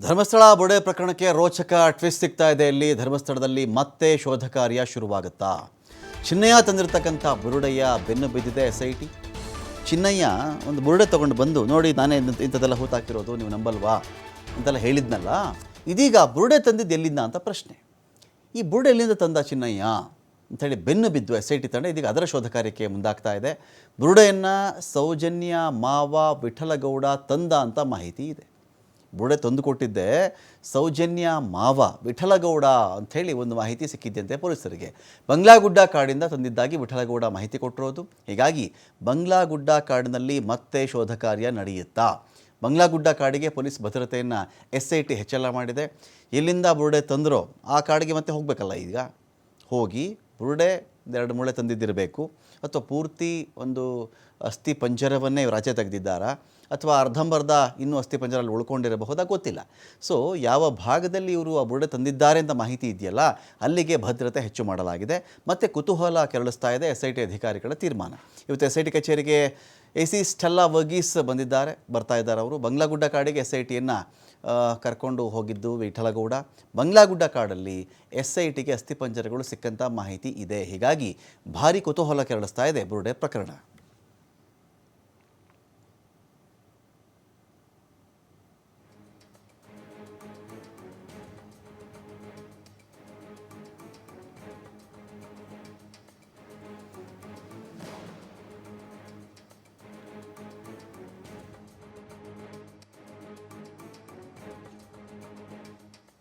ಧರ್ಮಸ್ಥಳ ಬೊಡೆ ಪ್ರಕರಣಕ್ಕೆ ರೋಚಕ ಟ್ವಿಸ್ಟ್ ಸಿಗ್ತಾ ಇದೆ. ಇಲ್ಲಿ ಧರ್ಮಸ್ಥಳದಲ್ಲಿ ಮತ್ತೆ ಶೋಧ ಕಾರ್ಯ ಶುರುವಾಗುತ್ತಾ? ಚಿನ್ನಯ್ಯ ತಂದಿರತಕ್ಕಂಥ ಬುರುಡೆಯ ಬೆನ್ನು ಬಿದ್ದಿದೆ ಎಸ್ ಐ ಟಿ ಚಿನ್ನಯ್ಯ ಒಂದು ಬುರುಡೆ ತೊಗೊಂಡು ಬಂದು, ನೋಡಿ, ನಾನೇ ಇಂಥ- ಇಂಥದ್ದೆಲ್ಲ ಹೂತಾಕಿರೋದು, ನೀವು ನಂಬಲ್ವಾ? ಅಂತೆಲ್ಲ ಹೇಳಿದ್ನಲ್ಲ. ಇದೀಗ ಬುರುಡೆ ತಂದಿದ್ದು ಎಲ್ಲಿಂದ ಅಂತ ಪ್ರಶ್ನೆ. ಈ ಬುರುಡೆ ಎಲ್ಲಿಂದ ತಂದ ಚಿನ್ನಯ್ಯ? ಅಂಥೇಳಿ ಬೆನ್ನು ಬಿದ್ದು ಎಸ್ ಐ ಟಿ ತಂಡ ಇದೀಗ ಅದರ ಶೋಧ ಕಾರ್ಯಕ್ಕೆ ಮುಂದಾಗ್ತಾ ಇದೆ. ಬುರುಡೆಯನ್ನು ಸೌಜನ್ಯ ಮಾವ ವಿಠಲಗೌಡ ತಂದ ಅಂತ ಮಾಹಿತಿ ಇದೆ. ಬುರುಡೆ ತಂದು ಕೊಟ್ಟಿದ್ದೆ. ಸೌಜನ್ಯ ಮಾವ, ವಿಠಲಗೌಡ ಅಂಥೇಳಿ ಒಂದು ಮಾಹಿತಿ ಸಿಕ್ಕಿದ್ದಂತೆ ಪೊಲೀಸರಿಗೆ. ಬಂಗ್ಲಾಗುಡ್ಡ ಕಾಡಿಂದ ತಂದಿದ್ದಾಗಿ ವಿಠಲಗೌಡ ಮಾಹಿತಿ ಕೊಟ್ಟಿರೋದು. ಹೀಗಾಗಿ ಬಂಗ್ಲಾಗುಡ್ಡ ಕಾಡಿನಲ್ಲಿ ಮತ್ತೆ ಶೋಧ ಕಾರ್ಯ ನಡೆಯುತ್ತಾ? ಬಂಗ್ಲಾಗುಡ್ಡ ಕಾಡಿಗೆ ಪೊಲೀಸ್ ಭದ್ರತೆಯನ್ನು ಎಸ್ ಐ ಟಿ ಹೆಚ್ಚಳ ಮಾಡಿದೆ. ಎಲ್ಲಿಂದ ಬುರುಡೆ ತಂದರೋ ಆ ಕಾಡಿಗೆ ಮತ್ತೆ ಹೋಗಬೇಕಲ್ಲ ಈಗ? ಹೋಗಿ ಬುರುಡೆ ಎರಡು ಮೂಳೆ ತಂದಿದ್ದಿರಬೇಕು. ಅಥವಾ ಪೂರ್ತಿ ಒಂದು ಅಸ್ಥಿ ಪಂಜರವನ್ನೇ ಇವರು ಆಚೆ ತೆಗೆದಿದ್ದಾರಾ? ಅಥವಾ ಅರ್ಧಂಬರ್ಧ ಇನ್ನೂ ಅಸ್ಥಿ ಪಂಜರಲ್ಲಿ ಉಳ್ಕೊಂಡಿರಬಹುದಾ? ಗೊತ್ತಿಲ್ಲ. ಸೊ ಯಾವ ಭಾಗದಲ್ಲಿ ಇವರು ಆ ಬುರುಡೆ ತಂದಿದ್ದಾರೆ ಅಂತ ಮಾಹಿತಿ ಇದೆಯಲ್ಲ, ಅಲ್ಲಿಗೆ ಭದ್ರತೆ ಹೆಚ್ಚು ಮಾಡಲಾಗಿದೆ. ಮತ್ತು ಕುತೂಹಲ ಕೆರಳಿಸ್ತಾ ಇದೆ ಎಸ್ ಐ ಟಿ ಅಧಿಕಾರಿಗಳ ತೀರ್ಮಾನ. ಇವತ್ತು ಎಸ್ ಐ ಟಿ ಕಚೇರಿಗೆ ಎ ಸಿ ಸ್ಟೆಲ್ಲಾ ವರ್ಗೀಸ್ ಬಂದಿದ್ದಾರೆ, ಬರ್ತಾ ಇದ್ದಾರೆ ಅವರು. ಬಂಗ್ಲಾಗುಡ್ಡ ಕಾಡಿಗೆ ಎಸ್ ಐ ಟಿಯನ್ನು ಕರ್ಕೊಂಡು ಹೋಗಿದ್ದು ವಿಠಲಗೌಡ. ಬಂಗ್ಲಾಗುಡ್ಡ ಕಾಡಲ್ಲಿ ಎಸ್ ಐ ಟಿಗೆ ಅಸ್ಥಿಪಂಜರಗಳು ಸಿಕ್ಕಂಥ ಮಾಹಿತಿ ಇದೆ. ಹೀಗಾಗಿ ಭಾರಿ ಕುತೂಹಲ ಕೆರಳಿಸ್ತಾ ಇದೆ. ಬುರುಡೆ ಪ್ರಕರಣ.